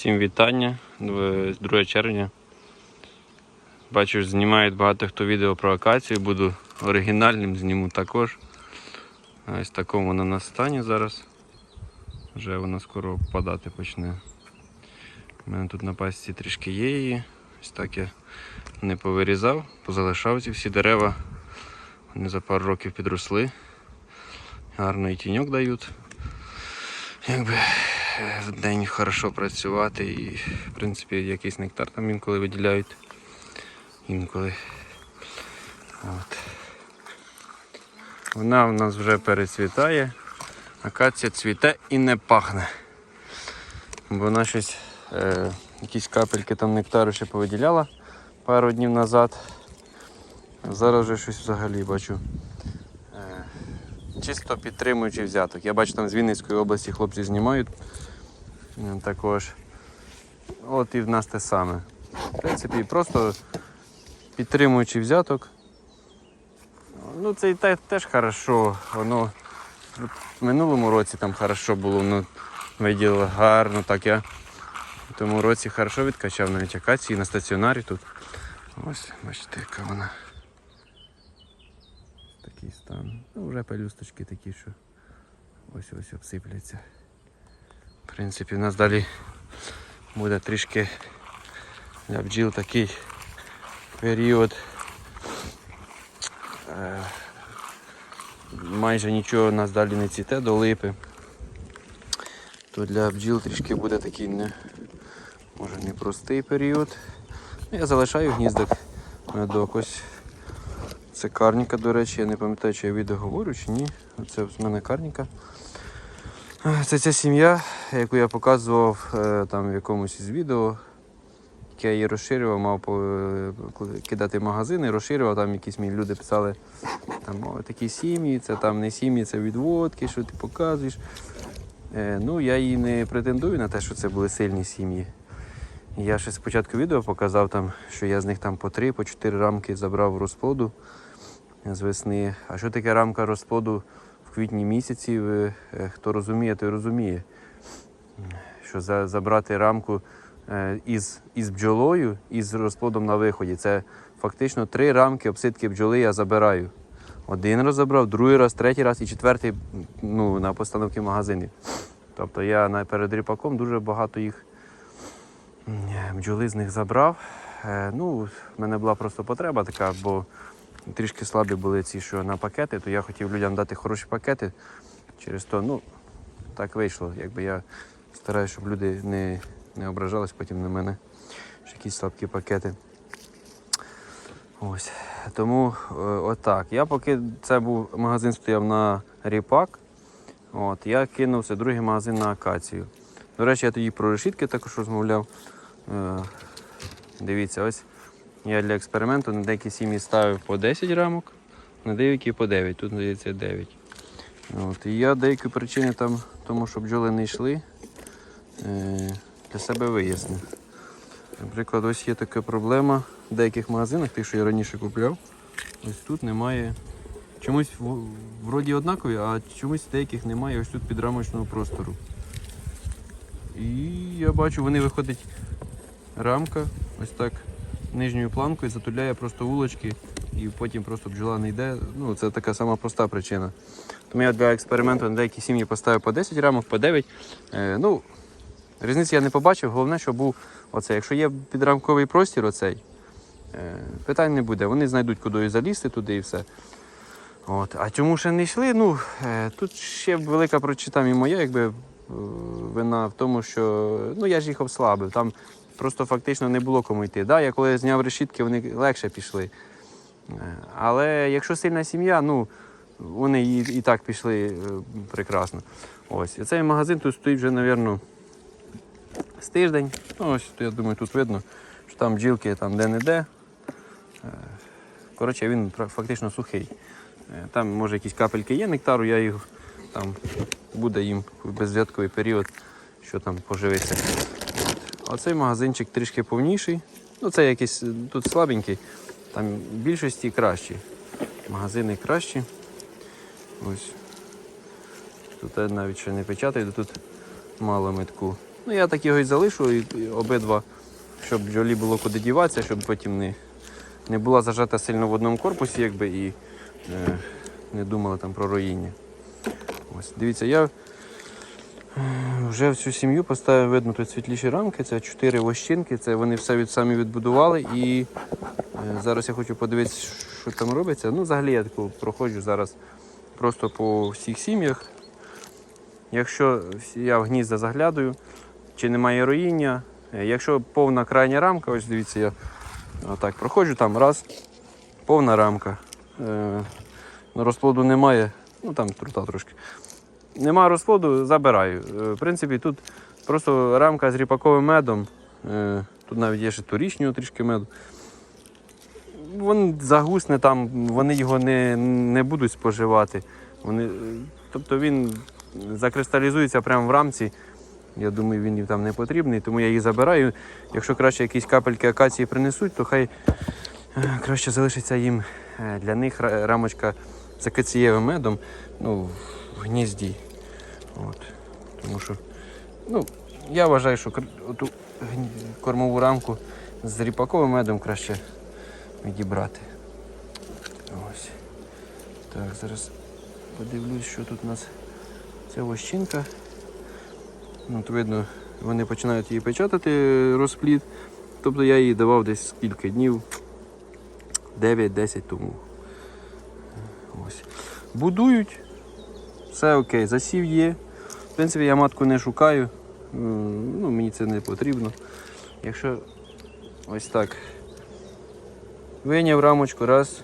Всім вітання. 2 червня. Бачу, знімають багато хто відео про акацію. Буду оригінальним, зніму також. Ось такому вона на стані зараз. Вже вона скоро впадати почне. У мене тут на пасіці трішки є її. Ось так я не повирізав, позалишав ці всі дерева. Вони за пару років підросли. Гарно і тіньок дають. Якби в день хорошо працювати і, в принципі, якийсь нектар там інколи виділяють. Інколи. От. Вона у нас вже перецвітає. Акація цвіте і не пахне. Вона щось, е, якісь капельки там нектару ще повиділяла пару днів назад. Зараз вже щось взагалі бачу. Е, чисто підтримуючи взяток. Я бачу там з Вінницької області хлопці знімають також. От і в нас те саме. В принципі, просто підтримуючи взяток. Ну це і те, теж хорошо. Воно в минулому році там хорошо було, воно виділило гарно. Так я в тому році хорошо відкачав навіть акації на стаціонарі тут. Ось, бачите, яка вона. Такий стан. Ну, вже пелюсточки такі, що ось ось обсипляться. В принципі, у нас далі буде трішки для бджіл такий період. Е, майже нічого у нас далі не цвіте до липи. То для бджіл трішки буде такий не, може непростий період. Ну, Я залишаю гніздок медок. Ось це карніка, до речі, я не пам'ятаю, чи я відео говорю чи ні. Це в мене карніка. Е, Це ця сім'я, яку я показував е, там в якомусь із відео. Я її розширював, мав е, кидати магазини, розширював, там якісь мені люди писали, там такі сім'ї, це там не сім'ї, це відводки, що ти показуєш. Ну, я їй не претендую на те, що це були сильні сім'ї. Я ще спочатку відео показав, там, що я з них там по три, по чотири рамки забрав розплоду з весни. А що таке рамка розплоду в квітні місяці? Е, хто розуміє, той розуміє. Що за, забрати рамку е, із, із бджолою і з розплодом на виході. Це фактично три рамки обсидки бджоли я забираю. Один раз забрав, другий раз, третій раз і четвертий ну, на постановки магазинів. Тобто я перед ріпаком дуже багато їх бджоли з них забрав. Е, ну, в мене була просто потреба така, бо трішки слабі були ці, що на пакети, то я хотів людям дати хороші пакети. Через то, ну, так вийшло. Якби я стараюся, щоб люди не, не ображались потім на мене, що якісь слабкі пакети. Ось. Тому е, отак. Я поки це був магазин стояв на ріпак, от, я кинувся другий магазин на акацію. До речі, я тоді про решітки також розмовляв. Е, дивіться, ось я для експерименту на деякі сім'ї ставив по 10 рамок, на деякі по 9. Тут здається 9. От, і я деякі причини там, тому що бджоли не йшли, е, для себе вияснив. Наприклад, ось є така проблема в деяких магазинах, тих, що я раніше купляв. Ось тут немає. Чомусь вроді однакові, а чомусь деяких немає ось тут підрамочного простору. І я бачу, вони виходить рамка, ось так нижньою планкою затуляє просто вулочки і потім просто бджола не йде. Ну, це така сама проста причина. Тому я для експерименту на деякі сім'ї поставив по 10 рамок, по 9. Е, ну, різниці я не побачив. Головне, що був оцей. Якщо є підрамковий простір, оцей, е, питань не буде. Вони знайдуть, куди залізти туди і все. От. А чому ще не йшли? Ну, е, тут ще велика причина і моя, якби е, вина в тому, що ну, я ж їх обслабив. Там просто фактично не було кому йти. Да, я коли зняв решітки, вони легше пішли. Е, Але якщо сильна сім'я, ну вони і, і так пішли е, прекрасно. Ось. І цей магазин тут стоїть вже, мабуть, з тиждень. Ну, ось я думаю, тут видно, що там бджілки там де-не-де. Е, Коротше, він фактично сухий. Там, може, якісь капельки є нектару, я їх там буде їм в безв'ятковий період, що там поживиться. А цей магазинчик трішки повніший. Ну, це якийсь е, тут слабенький, там в більшості кращі. Магазини кращі. Ось. Тут навіть ще не печатають, тут мало метку. Ну, я так його і залишу, і, обидва, щоб бджолі було куди діватися, щоб потім не, не була зажата сильно в одному корпусі, якби, і е, не думала там про роїння. Ось, дивіться, я вже всю сім'ю поставив, видно, тут світліші рамки, це чотири вощинки, це вони все від, самі відбудували. І е, зараз я хочу подивитися, що там робиться. Ну, взагалі я таку проходжу зараз просто по всіх сім'ях. Якщо я в гнізда заглядаю, чи немає роїння. Е, Якщо повна крайня рамка, ось дивіться, я отак проходжу там раз, повна рамка. Е, розплоду немає, ну там трута трошки. Нема розплоду, забираю. Е, В принципі, тут просто рамка з ріпаковим медом. Е, Тут навіть є ще торічнього трішки меду. Він загусне там, вони його не, не будуть споживати. Вони, е, тобто він закристалізується прямо в рамці. Я думаю, він їм там не потрібний, тому я їх забираю. Якщо краще якісь капельки акації принесуть, то хай краще залишиться їм для них рамочка з акацієвим медом ну, в гнізді. От. Тому що ну, я вважаю, що гні- кормову рамку з ріпаковим медом краще відібрати. Ось. Так, зараз подивлюсь, що тут у нас. Це вощинка. Ну, От видно, вони починають її печатати розплід. Тобто я їй давав десь скільки днів. 9-10 тому. Ось. Будують. Все окей, засів є. В принципі, я матку не шукаю. Ну, мені це не потрібно. Якщо ось так. Вийняв рамочку раз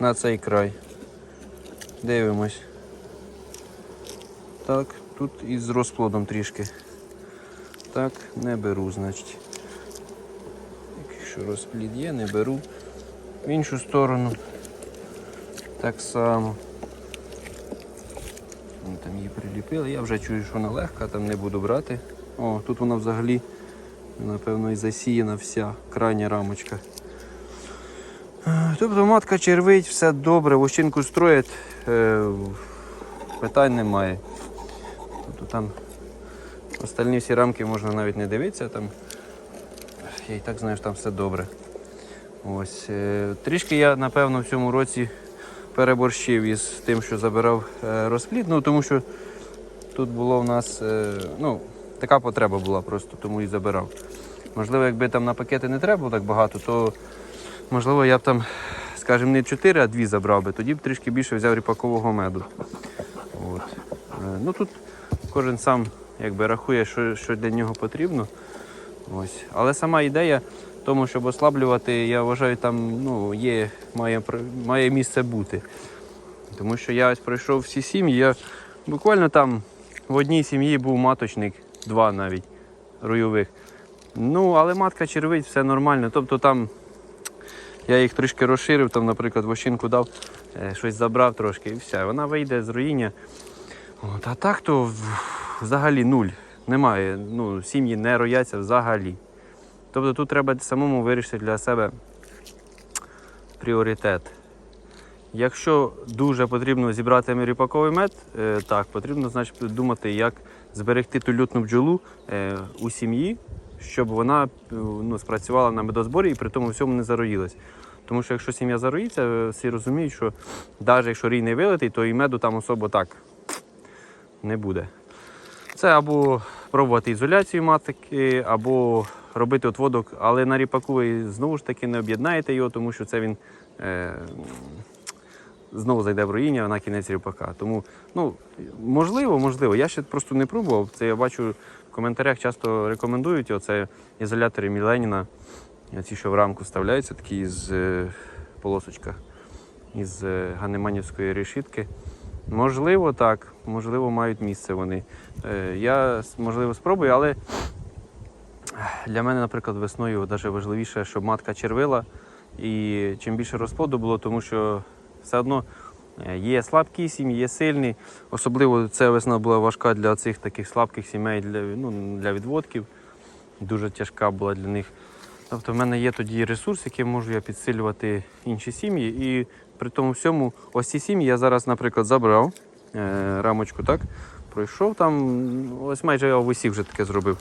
на цей край. Дивимось. Так, тут із розплодом трішки. Так, не беру, значить. Якщо розплід є, не беру. В іншу сторону. Так само. Вон Там її приліпили. Я вже чую, що вона легка, там не буду брати. О, тут вона взагалі, напевно, і засіяна вся крайня рамочка. Е, Тобто матка червить, все добре, вощинку строять, е, питань немає. Тобто там остальні всі рамки можна навіть не дивитися, там я і так знаю, що там все добре. Ось. е, Трішки я, напевно, в цьому році переборщив із тим, що забирав е, розплід, ну тому що тут було в нас, е, ну, така потреба була просто, тому і забирав. Можливо, якби там на пакети не треба було так багато, то можливо я б там, скажімо, не 4, а 2 забрав би, тоді б трішки більше взяв ріпакового меду. От. Е, Ну тут кожен сам якби рахує, що, що для нього потрібно. Ось. Але сама ідея тому, щоб ослаблювати, я вважаю, там ну, є, має, має місце бути. Тому що я ось пройшов всі сім'ї, я буквально там в одній сім'ї був маточник, два навіть ройових. Ну, але матка червить, все нормально. Тобто там я їх трішки розширив, там, наприклад, вощинку дав, е, щось забрав трошки і все. Вона вийде з руїння. От, а так то взагалі нуль. Немає. Ну, сім'ї не рояться взагалі. Тобто тут треба самому вирішити для себе пріоритет. Якщо дуже потрібно зібрати ріпаковий мед, е, так, потрібно значить, думати, як зберегти ту лютну бджолу е, у сім'ї, щоб вона е, ну, спрацювала на медозборі і при тому всьому не зароїлась. Тому що якщо сім'я зароїться, всі розуміють, що навіть якщо рій не вилитий, то і меду там особо так не буде. Це або пробувати ізоляцію матки, або робити отводок, але на ріпаку ви знову ж таки не об'єднаєте його, тому що це він е, знову зайде в руїння на кінець ріпака. Тому, ну, можливо, можливо. Я ще просто не пробував. Це я бачу в коментарях часто рекомендують оце ізолятори Міленіна. Ці, що в рамку вставляються, такі з е, полосочка із е, ганеманівської решітки. Можливо, так, можливо, мають місце вони. Е, Я, можливо, спробую, але для мене, наприклад, весною навіть важливіше, щоб матка червила і чим більше розплоду було, тому що все одно е, є слабкі сім'ї, є сильні. Особливо ця весна була важка для цих таких слабких сімей, для, ну, для відводків. Дуже тяжка була для них. Тобто в мене є тоді ресурс, яким можу я підсилювати інші сім'ї. І при тому всьому, ось ці сім'ї я зараз, наприклад, забрав е, рамочку, так? пройшов там, ось майже я в усіх вже таке зробив.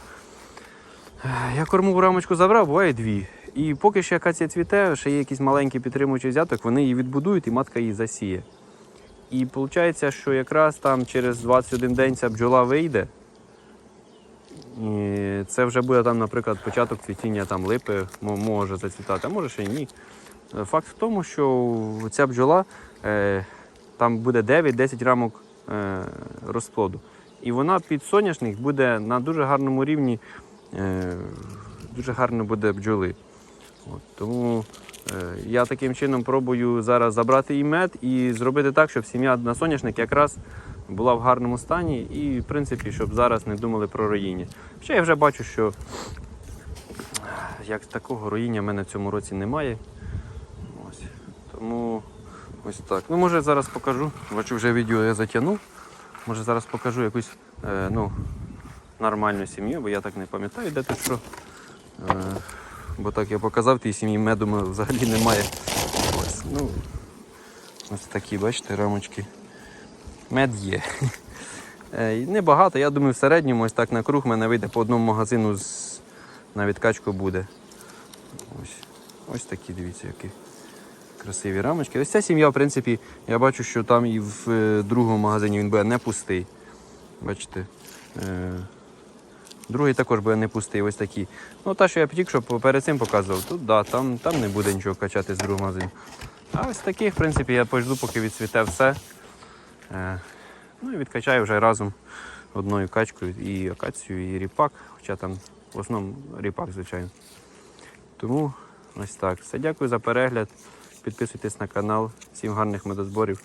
Я кормову рамочку забрав, буває дві. І поки ще акація цвіте, ще є якийсь маленький підтримуючий взяток, вони її відбудують і матка її засіє. І виходить, що якраз там через 21 день ця бджола вийде. І це вже буде там, наприклад, початок цвітіння там липи, може зацвітати, а може ще й ні. Факт в тому, що ця бджола е, там буде 9-10 рамок е, розплоду. І вона під соняшник буде на дуже гарному рівні, дуже гарно буде бджоли. От, тому е, я таким чином пробую зараз забрати і мед і зробити так, щоб сім'я на соняшник якраз була в гарному стані і, в принципі, щоб зараз не думали про роїння. Ще я вже бачу, що е, як такого роїння в мене в цьому році немає. Ось. Тому ось так. Ну, може зараз покажу. Бачу, вже відео я затягнув. Може зараз покажу якусь е, ну, нормальну сім'ю, бо я так не пам'ятаю, де тут що. Е, бо так я показав, тій сім'ї меду взагалі немає. Ось, ну, ось такі, бачите, рамочки. Мед є. Е, Небагато, я думаю, в середньому ось так на круг мене вийде по одному магазину з... на відкачку буде. Ось, ось такі, дивіться, які красиві рамочки. Ось ця сім'я, в принципі, я бачу, що там і в е, другому магазині він буде не пустий. Бачите. Другий також буде не пустий, ось такі. Ну, та, що я тільки що перед цим показував, тут да, там, там не буде нічого качати з другого магазину. А ось таких, в принципі, я пожду, поки відцвіте все. Е, ну і відкачаю вже разом одною качкою і акацію, і ріпак, хоча там в основному ріпак, звичайно. Тому ось так. Все, дякую за перегляд. Підписуйтесь на канал. Всім гарних медозборів.